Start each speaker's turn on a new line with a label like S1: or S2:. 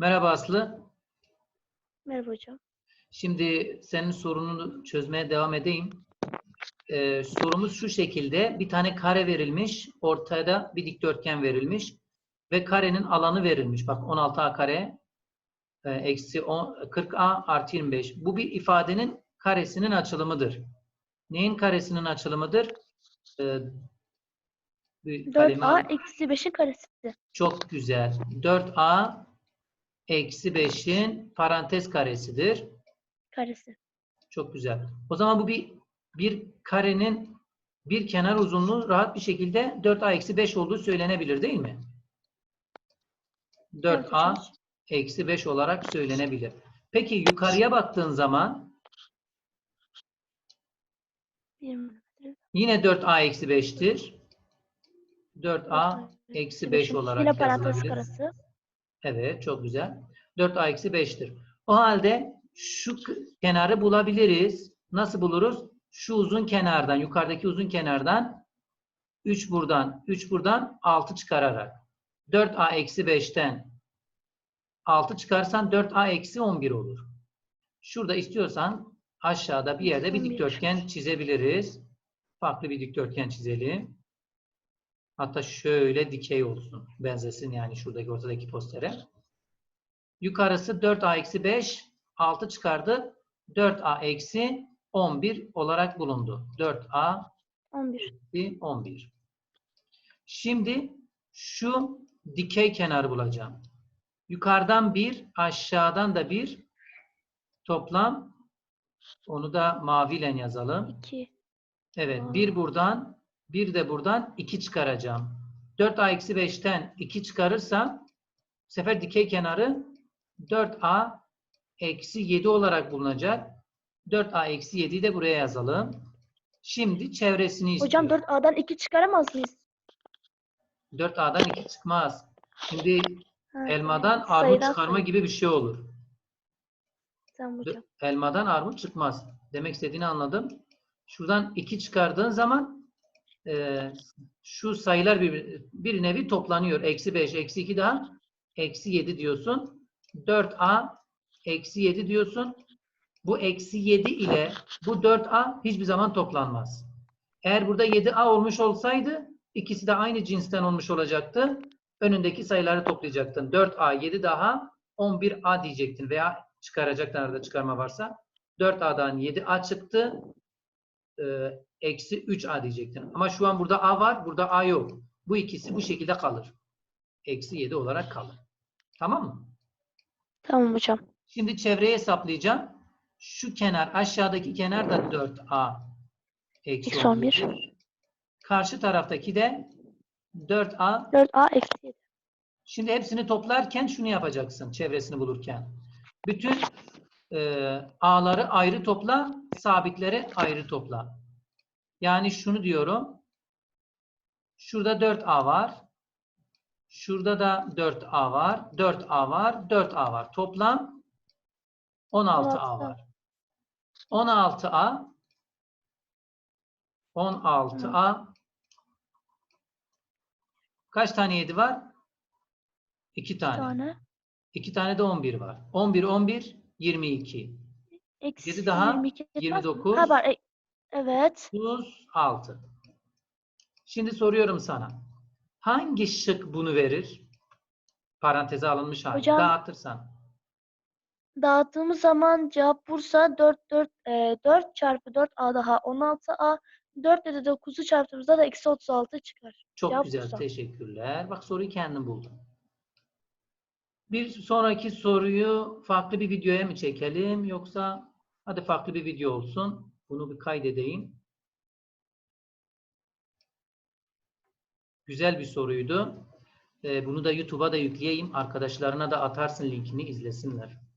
S1: Merhaba Aslı.
S2: Merhaba hocam.
S1: Şimdi senin sorununu çözmeye devam edeyim. Ee, sorumuz şu şekilde. Bir tane kare verilmiş. Ortada bir dikdörtgen verilmiş. Ve karenin alanı verilmiş. Bak 16a kare e, eksi 10 40a artı 25. Bu bir ifadenin karesinin açılımıdır. Neyin karesinin açılımıdır? Ee, bir kalemi al.
S2: 4a eksi 5'in karesi.
S1: Çok güzel. 4a eksi 5'in parantez karesidir.
S2: Karesi.
S1: Çok güzel. O zaman bu bir bir karenin bir kenar uzunluğu rahat bir şekilde 4a eksi 5 olduğu söylenebilir değil mi? 4a
S2: hocam.
S1: eksi 5 olarak söylenebilir. Peki yukarıya baktığın zaman
S2: 20 metre.
S1: yine 4a eksi 5'tir. 4a eksi 5 olarak yazılabilir. Evet, çok güzel. 4a eksi 5'tir. O halde şu kenarı bulabiliriz. Nasıl buluruz? Şu uzun kenardan, yukarıdaki uzun kenardan 3 buradan, 3 buradan 6 çıkararak. 4a eksi 5'ten 6 çıkarsan 4a eksi 11 olur. Şurada istiyorsan aşağıda bir yerde bir
S2: 11.
S1: dikdörtgen çizebiliriz. Farklı bir dikdörtgen çizelim. Hatta şöyle dikey olsun. Benzesin yani şuradaki ortadaki postere. Yukarısı 4a eksi 5. 6 çıkardı. 4a eksi 11 olarak bulundu. 4a
S2: 11.
S1: eksi 11. Şimdi şu dikey kenarı bulacağım. Yukarıdan 1, aşağıdan da 1. Toplam onu da maviyle yazalım.
S2: 2.
S1: Evet,
S2: Aa.
S1: bir buradan, bir de buradan 2 çıkaracağım. 4a eksi 5'ten 2 çıkarırsam bu sefer dikey kenarı 4a eksi 7 olarak bulunacak. 4a eksi 7'yi de buraya yazalım. Şimdi çevresini istiyor.
S2: Hocam 4a'dan 2 çıkaramaz mıyız?
S1: 4a'dan 2 çıkmaz. Şimdi
S2: Ha,
S1: elmadan armut çıkarma
S2: sayı.
S1: gibi bir şey olur.
S2: Tamam hocam.
S1: Elmadan armut çıkmaz. Demek istediğini anladım. Şuradan 2 çıkardığın zaman e, şu sayılar bir, bir nevi toplanıyor. Eksi 5, eksi 2 daha eksi 7 diyorsun. 4a eksi 7 diyorsun. Bu eksi 7 ile bu 4a hiçbir zaman toplanmaz. Eğer burada 7a olmuş olsaydı ikisi de aynı cinsten olmuş olacaktı. Önündeki sayıları toplayacaktın. 4a 7 daha 11a diyecektin veya çıkaracaktın arada çıkarma varsa. 4a'dan 7a çıktı. E, Eksi 3a diyecektin. Ama şu an burada a var, burada a yok. Bu ikisi bu şekilde kalır. Eksi 7 olarak kalır. Tamam mı?
S2: Tamam hocam.
S1: Şimdi çevreyi hesaplayacağım. Şu kenar, aşağıdaki kenar da 4a eksi
S2: Eksi 11.
S1: 11'dir. Karşı taraftaki de 4a
S2: 4a eksi 7.
S1: Şimdi hepsini toplarken şunu yapacaksın çevresini bulurken. Bütün e, a'ları ayrı topla, sabitleri ayrı topla. Yani şunu diyorum. Şurada 4a var. Şurada da 4a var. 4a var. 4a var. Toplam 16a
S2: 16A.
S1: var. 16a 16a kaç tane 7 var? 2 tane.
S2: tane.
S1: 2 tane de 11 var. 11, 11, 22.
S2: Eksi
S1: Yedi daha,
S2: 22 etmez mi?
S1: 29.
S2: Ha var. e- evet.
S1: 36. Şimdi soruyorum sana. Hangi şık bunu verir? Paranteze alınmış hali.
S2: Hocam-
S1: Dağıtırsan.
S2: Dağıttığımız zaman cevap Bursa 4 4 e, 4 çarpı 4a daha 16a 4 ile de 9'u çarptığımızda da eksi 36 çıkar.
S1: Çok
S2: Cevap
S1: güzel.
S2: Bursa.
S1: Teşekkürler. Bak soruyu kendin buldun. Bir sonraki soruyu farklı bir videoya mı çekelim yoksa hadi farklı bir video olsun. Bunu bir kaydedeyim. Güzel bir soruydu. Ee, bunu da YouTube'a da yükleyeyim. Arkadaşlarına da atarsın linkini izlesinler.